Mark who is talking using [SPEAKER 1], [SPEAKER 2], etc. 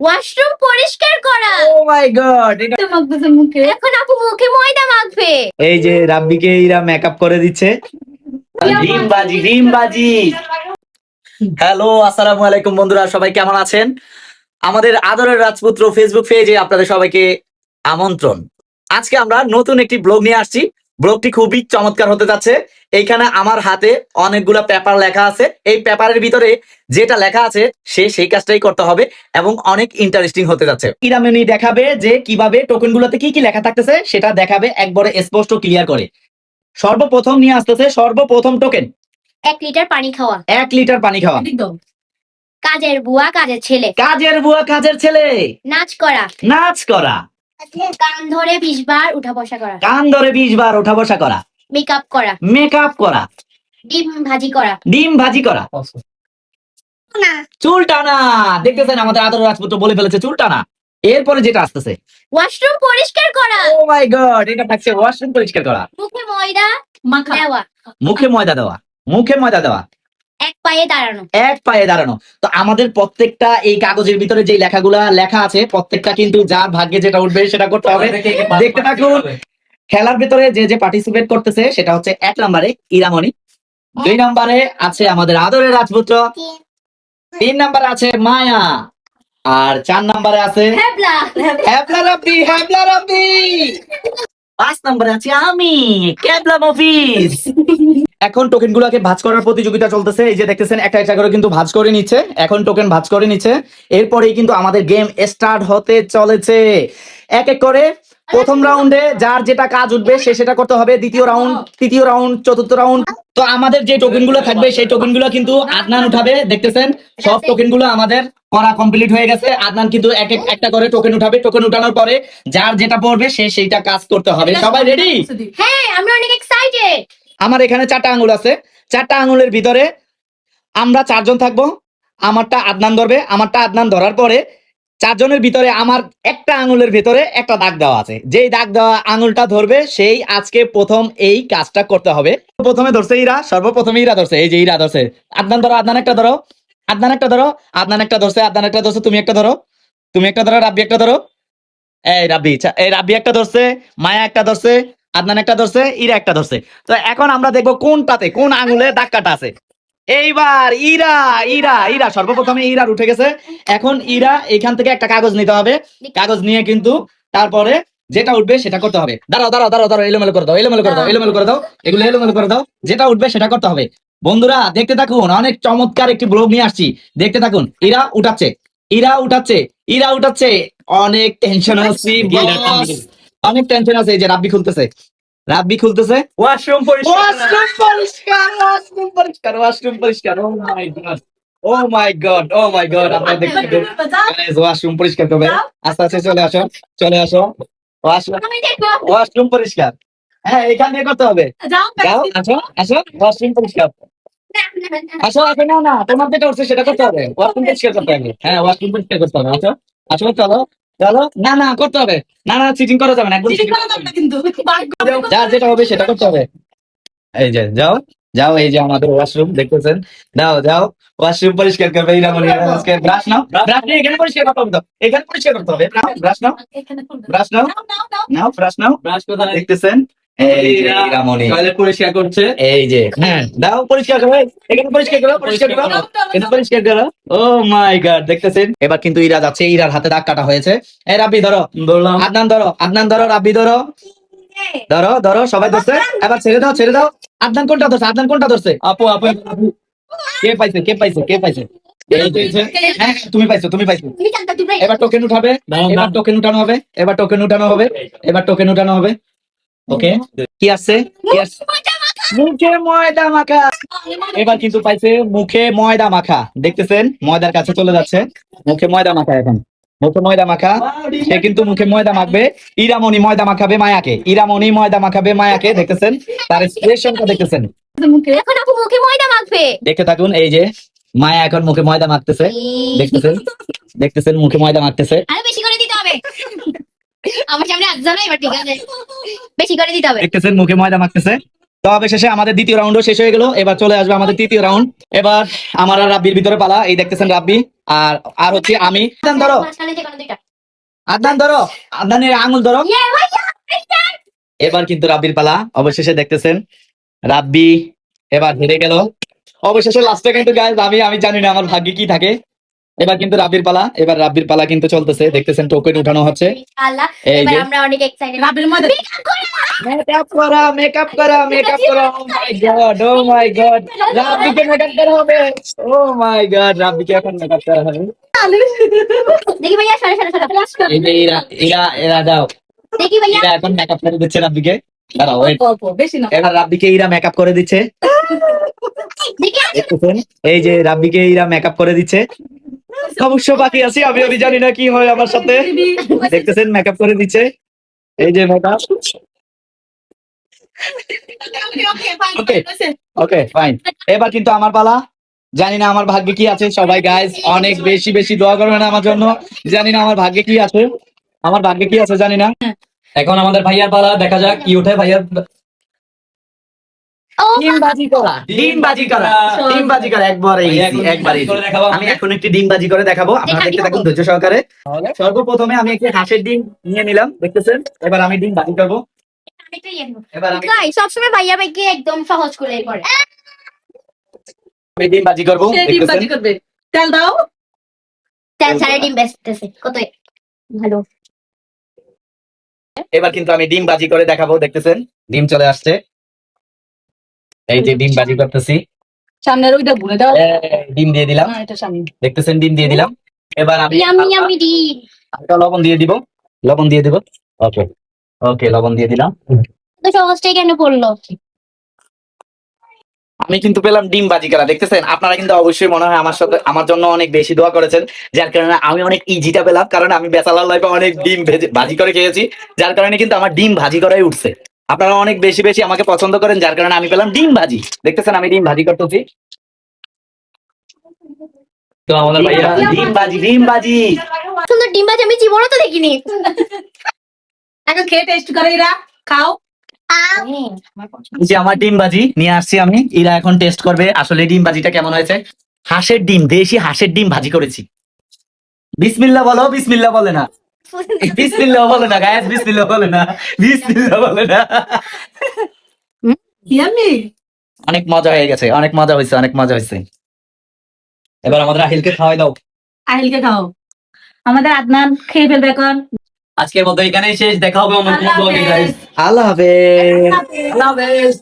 [SPEAKER 1] Washroom পরিষ্কার করা।
[SPEAKER 2] Oh my god এটা
[SPEAKER 3] মাখতেছে মুখে।
[SPEAKER 1] এখন আপু মুখে ময়দা মাখবে।
[SPEAKER 2] এই যে রাব্বিকে এরা মেকআপ করে দিচ্ছে। ডিমবাজি ডিমবাজি হ্যালো আসসালামু আলাইকুম বন্ধুরা সবাই কেমন আছেন? আমাদের আদরের রাজপুত্র ফেসবুক পেজে আপনাদের সবাইকে আমন্ত্রণ। আজকে আমরা নতুন একটি ব্লগ নিয়ে আসছি। ব্লগটি খুবই চমৎকার হতে যাচ্ছে। এইখানে আমার হাতে অনেকগুলো পেপার লেখা আছে। এই পেপারের ভিতরে যেটা লেখা আছে সে সেই কাজটাই করতে হবে এবং অনেক ইন্টারেস্টিং হতে যাচ্ছে। ইরামেনি দেখাবে যে কীভাবে টোকেন গুলোতে কি কি লেখা থাকতেছে সেটা দেখাবে একবারে স্পষ্ট ক্লিয়ার করে। সর্বপ্রথম নিয়ে আসতেছে সর্বপ্রথম টোকেন
[SPEAKER 1] এক লিটার পানি খাওয়া।
[SPEAKER 2] এক লিটার পানি খাওয়া।
[SPEAKER 3] একদম।
[SPEAKER 1] কাজের বুয়া কাজের ছেলে।
[SPEAKER 2] কাজের বুয়া কাজের ছেলে।
[SPEAKER 1] নাচ করা।
[SPEAKER 2] নাচ করা।
[SPEAKER 1] কান ধরে বিশ বার উঠা বসা করা।
[SPEAKER 2] কান ধরে বিশ বার ওঠা বসা করা।
[SPEAKER 1] মেকআপ করা।
[SPEAKER 2] মেকআপ করা।
[SPEAKER 1] ডিম ভাজি করা।
[SPEAKER 2] ডিম ভাজি করা।
[SPEAKER 1] না
[SPEAKER 2] চুল টানা দেখতেছেন আমাদের আদর রাজপুত্র বলে ফেলেছে চুল টানা এরপরে যেটা আসতেছে।
[SPEAKER 1] ওয়াশরুম পরিষ্কার করা।
[SPEAKER 2] ও মাই গড এটা থাকছে ওয়াশরুম পরিষ্কার করা।
[SPEAKER 1] মুখে ময়দা
[SPEAKER 3] মাখা।
[SPEAKER 1] দেওয়া।
[SPEAKER 2] মুখে ময়দা দেওয়া। মুখে ময়দা দেওয়া।
[SPEAKER 1] পায়ে দাঁড়ানো।
[SPEAKER 2] এক পায়ে দাঁড়ানো। তো আমাদের প্রত্যেকটা এই কাগজের ভিতরে যে লেখাগুলা লেখা আছে প্রত্যেকটা কিন্তু যার ভাগ্যে যেটা উঠবে সেটা করতে হবে। দেখতে থাকুন খেলার ভিতরে যে যে পার্টিসিপেট করতেছে সেটা হচ্ছে এক নম্বরে ইরামণি। দুই নম্বরে আছে আমাদের আদরের রাজপুত্র। তিন। নম্বরে আছে মায়া। আর চার নম্বরে আছে
[SPEAKER 1] হ্যাবলা
[SPEAKER 2] রাব্বি হ্যাবলা রাব্বি। পাঁচ নম্বরে আছি আমি ক্যাবলা মফিস এখন টোকেন গুলাকে ভাঁজ করার প্রতিযোগিতা চলতেছে। এই যে দেখতেছেন, একটা একটা করে কিন্তু ভাজ করে নিচ্ছে। এখন টোকেন ভাজ করে নিচ্ছে। এরপরেই কিন্তু আমাদের গেম স্টার্ট হতে চলেছে। এক এক করে। প্রথম রাউন্ডে যার যেটা কাজ উঠবে, সে সেটা করতে হবে। দ্বিতীয় রাউন্ড তৃতীয় রাউন্ড চতুর্থ রাউন্ড তো আমাদের যে টোকেনগুলো থাকবে, সেই টোকেনগুলো কিন্তু আদনান উঠাবে। দেখতেছেন, সব টোকেনগুলো আমাদের করা কমপ্লিট হয়ে গেছে। আদনান কিন্তু এক এক একটা করে টোকেন উঠাবে। টোকেন উঠানোর পরে যার যেটা পড়বে, সে সেইটা কাজ করতে হবে। সবাই রেডি
[SPEAKER 1] হ্যাঁ আমি অনেক এক্সাইটেড
[SPEAKER 2] আমার এখানে চারটা আঙুল আছে। চারটা আঙুলের ভিতরে আমরা চারজন থাকব। আমারটা আদনান ধরবে। আমারটা আদনান ধরার পরে চারজনের ভিতরে আমার একটা আঙুলের ভিতরে একটা দাগ দেওয়া আছে। যেই দাগ দেওয়া আঙুলটা ধরবে, সেই আজকে প্রথম এই কাজটা করতে হবে। প্রথমে ধরছে ইরা, সর্বপ্রথমে ইরা ধরছে। এই যে ইরা ধরছে। আদনান ধরো, আদনান একটা ধরো। আদনান একটা ধরো, আদনান একটা ধরছে, আদনান একটা ধরছে, তুমি একটা ধরো। তুমি একটা ধরো, রাব্বি একটা ধরো। এই রাব্বি এই রাব্বি একটা ধরছে, মায়া একটা ধরছে আদনান একটা ধরছে, ইরা একটা ধরছে। তো এখন আমরা দেখব কোনটাতে, কোন আঙুলে দাগ কাটা আছে। এইবার ইরা ইরা ইরা, সর্বপ্রথমে ইরার উঠে গেছে। এখন ইরা এখান থেকে একটা কাগজ নিতে হবে। কাগজ নিয়ে কিন্তু তারপরে যেটা উঠবে সেটা করতে হবে। দাঁড়াও দাঁড়াও দাঁড়াও দাঁড়াও, এলোমেলো করে দাও, এলোমেলো করে দাও, এলোমেলো করে দাও। এগুলো এলোমেলো করে দাও। যেটা উঠবে সেটা করতে হবে। বন্ধুরা, দেখতে থাকুন, অনেক চমৎকার একটি ব্লগ নিয়ে আসছি। দেখতে থাকুন, ইরা উঠাচ্ছে ইরা উঠাচ্ছে ইরা উঠাচ্ছে। অনেক টেনশন boss। অনেক টেনশন আছে এই যে রাব্বি খুলতেছে। রাব্বি খুলতেছে।
[SPEAKER 4] ওয়াশরুম
[SPEAKER 2] ওয়াশরুম পরিষ্কার ওয়াশরুম পরিষ্কার ওয়াশরুম পরিষ্কার। ও my god oh my god oh my god আপনারা দেখতে ওয়াশরুম পরিষ্কার করবে আস্তে আস্তে চলে আসো চলে আসো। ওয়াশরুম ওয়াশরুম পরিষ্কার। হ্যাঁ এখান দিয়ে করতে হবে। যাও আসো আসো ওয়াশরুম পরিষ্কার। আসো আসো না না তোমার যেটা উঠছে সেটা করতে হবে। ওয়াশরুম পরিষ্কার করতে হবে। হ্যাঁ ওয়াশরুম পরিষ্কার করতে হবে। আসো আসো চলো। না না করতে হবে। না না চিটিং করা যাবে না একদম করা যাবে না।
[SPEAKER 3] কিন্তু।
[SPEAKER 2] যার যেটা হবে সেটা করতে হবে। এই যে যাও যাও এই যে আমাদের ওয়াশরুম দেখতেছেন? যাও যাও ওয়াশরুম পরিষ্কার করবে এই রামনি আজকে ব্রাশ নাও। ব্রাশ নিয়ে এখানে পরিষ্কার করতে হবে এখানে পরিষ্কার করতে হবে। নাও ব্রাশ নাও। ব্রাশ নাও।
[SPEAKER 3] নাও, নাও, নাও।
[SPEAKER 2] নাও ব্রাশ নাও।
[SPEAKER 4] ব্রাশ কোথায়?
[SPEAKER 2] দেখতেছেন? এই যে এই রামনি
[SPEAKER 4] টয়লেট পরিষ্কার করছে।
[SPEAKER 2] এই যে হ্যাঁ। দাও পরিষ্কার করো এখানে পরিষ্কার করো পরিষ্কার করো।
[SPEAKER 3] নাও, নাও, নাও।
[SPEAKER 2] এটা পরিষ্কার করো। ও মাই গড দেখতেছেন? এবার কিন্তু ইরা যাচ্ছে ইরার হাতে দাগ কাটা হয়েছে। এই রাব্বি ধরো। আদনান ধরো আদনান ধরো রাব্বি ধরো। ধরো ধরো সবাই ধরছে। এবার ছেড়ে দাও ছেড়ে দাও। আদনান কোনটা ধরছে? আদনান কোনটা ধরছে?
[SPEAKER 4] আপু আপু।
[SPEAKER 2] কে পাইছে কে পাইছে কে পাইছে? হ্যাঁ তুমি পাইছো তুমি পাইছো। এবার টোকেন উঠাবে এবার টোকেন উঠানো হবে এবার টোকেন উঠানো হবে এবার টোকেন উঠানো হবে। ওকে কি আসছে মুখে ময়দা মাখা এবার কিন্তু পাইছে মুখে ময়দা মাখা। দেখতেছেন? ময়দার কাছে চলে যাচ্ছে। মুখে ময়দা মাখা এখন। মুখে ময়দা মাখা। সে কিন্তু মুখে ময়দা মাখবে। ইরামণি ময়দা মাখাবে মায়াকে। ইরামণি ময়দা মাখাবে মায়াকে। দেখতেছেন? তার এক্সপ্রেশনটা দেখতেছেন?
[SPEAKER 1] এখন আপু মুখে ময়দা মাখবে।
[SPEAKER 2] দেখতে থাকুন এই যে মায়া এখন মুখে ময়দা মাখতেছে। দেখতেছেন? দেখতেছেন মুখে ময়দা মাখতেছে?
[SPEAKER 1] আরও বেশি করে দিতে হবে। আমার সামনে আসছে না এবার ঠিক আছে বেশি করে দিতে হবে।
[SPEAKER 2] দেখতেছেন মুখে ময়দা মাখতেছে। তো অবশেষে আমাদের দ্বিতীয় রাউন্ডও শেষ হয়ে গেল। এবার চলে আসবে আমাদের তৃতীয় রাউন্ড এবার আমার আর রাব্বির ভিতরে পালা। এই দেখতেছেন রাব্বি আর আর হচ্ছে আমি। আদনান ধরো। আদনান ধরো। আদনানের আঙুল ধরো।
[SPEAKER 1] ইয়ে
[SPEAKER 2] এবার কিন্তু রাব্বির পালা। অবশেষে দেখতেছেন রাব্বি এবার হেরে গেল। অবশেষে লাস্টে কিন্তু গাইজ আমি আমি জানি না আমার ভাগ্যে কি থাকে। এবার কিন্তু রাব্বির পালা এবার রাব্বির পালা কিন্তু চলতেছে দেখতেছেন টোকেন উঠানো হচ্ছে। এই যে
[SPEAKER 1] আমরা অনেক এক্সাইটেড
[SPEAKER 3] রাবির মধ্যে
[SPEAKER 2] মেকআপ করা! মেকআপ করা মেকআপ করা oh my god oh my god রাব্বিকে মেকআপ করা হবে। ও মাই গড রাব্বিকে এখন মেকআপ করা হবে।
[SPEAKER 1] দেখি ভাইয়া সরে সরে সরে।
[SPEAKER 2] এই যে এরা এরা এরা দাও।
[SPEAKER 1] দেখি ভাইয়া।
[SPEAKER 2] এরা এখন মেকআপ করে দিচ্ছে রাব্বিকে। দাঁড়াও ওয়েট
[SPEAKER 3] বেশি না।
[SPEAKER 2] এবার রাব্বিকে এরা মেকআপ করে দিচ্ছে। এই যে রাব্বিকে এরা মেকআপ করে দিচ্ছে। অবশ্য বাকি আছি আমি আমি জানি না কি হয় আমার সাথে। দেখতেছেন মেকআপ করে দিচ্ছে। এই যে মেকআপ Okay. ওকে ফাইন এবার কিন্তু আমার পালা। জানি না আমার ভাগ্যে কি আছে সবাই গাইজ অনেক বেশি বেশি দোয়া করবেন আমার জন্য। জানি না আমার ভাগ্যে কি আছে। আমার ভাগ্যে কি আছে জানি না।
[SPEAKER 4] এখন আমাদের ভাইয়ার পালা, দেখা যাক কি ওঠে ভাইয়ার
[SPEAKER 1] ও
[SPEAKER 2] ডিম বাজি করা ডিম বাজি করা একবার একবার
[SPEAKER 4] করে দেখাবো।
[SPEAKER 2] আমি এখন একটি ডিম বাজি করে দেখাবো আপনারা দেখতে থাকুন ধৈর্য সহকারে। সর্বপ্রথমে আমি একটি হাঁসের ডিম নিয়ে নিলাম দেখতেছেন? এবার আমি ডিম বাজি করব
[SPEAKER 1] সবসময় ভাইয়া ভাইকে একদম সহজ করে করে।
[SPEAKER 2] আমি ডিম বাজি করব
[SPEAKER 3] ডিম বাজি করবে। তেল দাও।
[SPEAKER 1] তেল ছাড়া ডিম বেচতেছে কত ভালো।
[SPEAKER 2] এবার কিন্তু আমি ডিম বাজি করে দেখাবো দেখতেছেন? ডিম চলে আসছে। এই যে ডিম বাজি করতেছি।
[SPEAKER 3] সামনের ওইটা ভুলে দাও
[SPEAKER 2] ডিম দিয়ে দিলাম।
[SPEAKER 3] হ্যাঁ, এটা সামনে।
[SPEAKER 2] দেখতেছেন ডিম দিয়ে দিলাম। এবার আমি
[SPEAKER 1] ইয়ামি ইয়ামি ডি
[SPEAKER 2] হালকা লবণ দিয়ে দিব। লবণ দিয়ে দিব। ওকে। ওকে লবণ দিয়ে দিলাম।
[SPEAKER 1] তো সহজটাই কেন পড়ল?
[SPEAKER 2] আমি কিন্তু পেলাম ডিম বাজি করা দেখতেছেন? আপনারা কিন্তু অবশ্যই মনে হয় আমার সাথে আমার জন্য অনেক বেশি দোয়া করেছেন যার কারণে আমি অনেক ইজিটা পেলাম কারণ আমি বেসালার লাইফে অনেক ডিম ভেজে- ভাজি করে খেয়েছি যার কারণে কিন্তু আমার ডিম ভাজি করাই উঠছে। আপনারা অনেক বেশি বেশি আমাকে পছন্দ করেন যার কারণে আমি পেলাম ডিম ভাজি। দেখতেছেন আমি ডিম ভাজি করতেছি।
[SPEAKER 4] তো আমাদের ভাইয়া
[SPEAKER 2] ডিম ভাজি ডিম ভাজি।
[SPEAKER 1] সুন্দর ডিম ভাজি আমি জীবনে তো দেখিনি।
[SPEAKER 3] এখন খেয়ে টেস্ট করে এরা খাও।
[SPEAKER 2] যে আমার ডিম ভাজি নিয়ে আসছি আমি। এরা এখন টেস্ট করবে আসলে ডিম ভাজিটা কেমন হয়েছে। হাঁসের ডিম দেশি হাঁসের ডিম ভাজি করেছি। বিসমিল্লা বলো বিসমিল্লা বলে না। বিসমিল্লা বলে না গায়েস বিসমিল্লা বলে না বিসমিল্লা বলে না।
[SPEAKER 3] ইয়ামি
[SPEAKER 2] অনেক মজা হয়ে গেছে অনেক মজা হয়েছে অনেক মজা হয়েছে।
[SPEAKER 4] এবার আমাদের আহিলকে খাওয়াই দাও।
[SPEAKER 3] আহিলকে খাও। আমাদের আদনান খেয়ে ফেলবে এখন।
[SPEAKER 4] আজকের মতো এখানেই শেষ দেখা হবে
[SPEAKER 3] আল্লাহ
[SPEAKER 4] ব্লগে গাইস
[SPEAKER 2] আল্লাহ
[SPEAKER 3] আল্লাহ হাফেজ।
[SPEAKER 4] আল্লাহ হাফেজ।